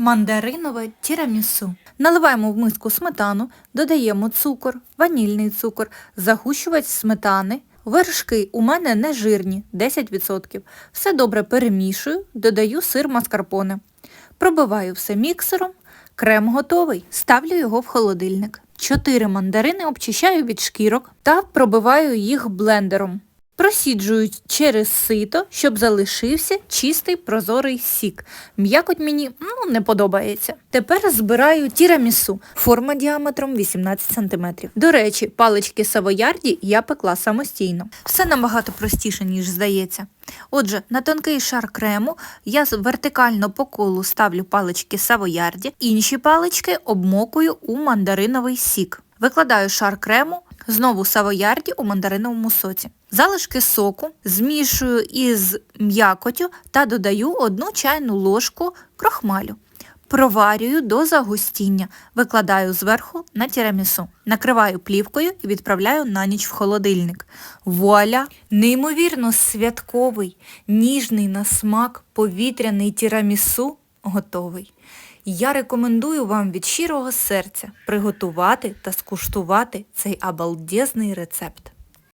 Мандаринове тірамісу. Наливаємо в миску сметану, додаємо цукор, ванільний цукор, загущувач сметани. Вершки у мене не жирні, 10%. Все добре перемішую, додаю сир маскарпоне. Пробиваю все міксером. Крем готовий. Ставлю його в холодильник. Чотири мандарини обчищаю від шкірок та пробиваю їх блендером. Просіджую через сито, щоб залишився чистий прозорий сік. М'якоть мені ну, не подобається. Тепер збираю тірамісу. Форма діаметром 18 см. До речі, палички савоярді я пекла самостійно. Все набагато простіше, ніж здається. Отже, на тонкий шар крему я вертикально по колу ставлю палички савоярді, інші палички обмокую у мандариновий сік. Викладаю шар крему, знову савоярді у мандариновому соці. Залишки соку змішую із м'якотю та додаю одну чайну ложку крохмалю. Проварюю до загустіння, викладаю зверху на тірамісу, накриваю плівкою і відправляю на ніч в холодильник. Вуаля! Неймовірно святковий, ніжний на смак повітряний тірамісу готовий. Я рекомендую вам від щирого серця приготувати та скуштувати цей обалдезний рецепт.